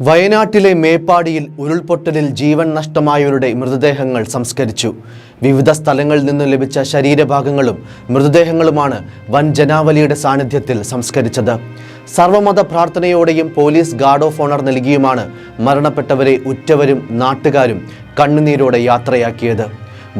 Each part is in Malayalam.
വയനാട്ടിലെ മേപ്പാടിയിൽ ഉരുൾപൊട്ടലിൽ ജീവൻ നഷ്ടമായവരുടെ മൃതദേഹങ്ങൾ സംസ്കരിച്ചു. വിവിധ സ്ഥലങ്ങളിൽ നിന്നും ലഭിച്ച ശരീരഭാഗങ്ങളും മൃതദേഹങ്ങളുമാണ് വൻ ജനാവലിയുടെ സാന്നിധ്യത്തിൽ സംസ്കരിച്ചത്. സർവമത പ്രാർത്ഥനയോടെയും പോലീസ് ഗാർഡ് ഓഫ് ഓണർ നൽകിയുമാണ് മരണപ്പെട്ടവരെ ഉറ്റവരും നാട്ടുകാരും കണ്ണുനീരോടെ യാത്രയാക്കിയത്.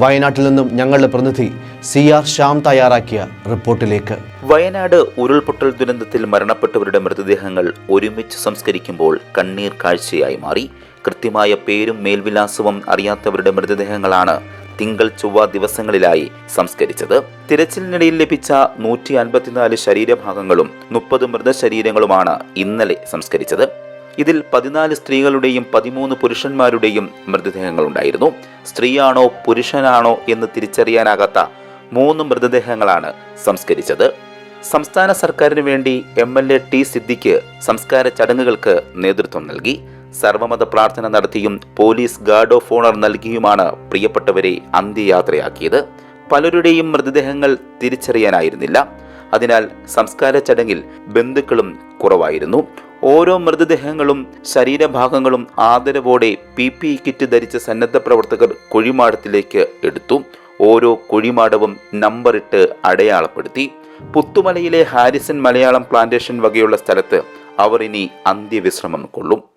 വയനാട്ടിൽ നിന്നും ഞങ്ങളുടെ പ്രതിനിധി സി ആർ ശ്യാം തയ്യാറാക്കിയ റിപ്പോർട്ടിലേക്ക്. വയനാട് ഉരുൾപൊട്ടൽ ദുരന്തത്തിൽ മരണപ്പെട്ടവരുടെ മൃതദേഹങ്ങൾ ഒരുമിച്ച് സംസ്കരിക്കുമ്പോൾ കണ്ണീർ കാഴ്ചയായി മാറി. കൃത്യമായ പേരും മേൽവിലാസവും അറിയാത്തവരുടെ മൃതദേഹങ്ങളാണ് തിങ്കൾ ചൊവ്വ ദിവസങ്ങളിലായി സംസ്കരിച്ചത്. തിരച്ചിലിനിടയിൽ ലഭിച്ച നൂറ്റി അൻപത്തിനാല് ശരീരഭാഗങ്ങളും മുപ്പത് മൃതശരീരങ്ങളുമാണ് ഇന്നലെ സംസ്കരിച്ചത്. ഇതിൽ പതിനാല് സ്ത്രീകളുടെയും പതിമൂന്ന് പുരുഷന്മാരുടെയും മൃതദേഹങ്ങൾ ഉണ്ടായിരുന്നു സ്ത്രീയാണോ പുരുഷനാണോ എന്ന് തിരിച്ചറിയാനാകാത്ത മൂന്ന് മൃതദേഹങ്ങളാണ് സംസ്കരിച്ചത്. സംസ്ഥാന സർക്കാരിന് വേണ്ടി M L A T Siddique സംസ്കാര ചടങ്ങുകൾക്ക് നേതൃത്വം നൽകി. സർവമത പ്രാർത്ഥന നടത്തിയും പോലീസ് ഗാർഡ് ഓഫ് ഓണർ നൽകിയുമാണ് പ്രിയപ്പെട്ടവരെ അന്ത്യയാത്രയാക്കിയത്. പലരുടെയും മൃതദേഹങ്ങൾ തിരിച്ചറിയാനായിരുന്നില്ല. അതിനാൽ സംസ്കാര ചടങ്ങിൽ ബന്ധുക്കളും കുറവായിരുന്നു. ഓരോ മൃതദേഹങ്ങളും ശരീരഭാഗങ്ങളും ആദരവോടെ പി പി കിറ്റ് ധരിച്ച സന്നദ്ധ പ്രവർത്തകർ കുഴിമാടത്തിലേക്ക് എടുത്തു. ഓരോ കുഴിമാടവും നമ്പറിട്ട് അടയാളപ്പെടുത്തി. പുത്തുമലയിലെ ഹാരിസൺ മലയാളം പ്ലാന്റേഷൻ വകയുള്ള സ്ഥലത്ത് അവർ ഇനി അന്ത്യവിശ്രമം കൊള്ളും.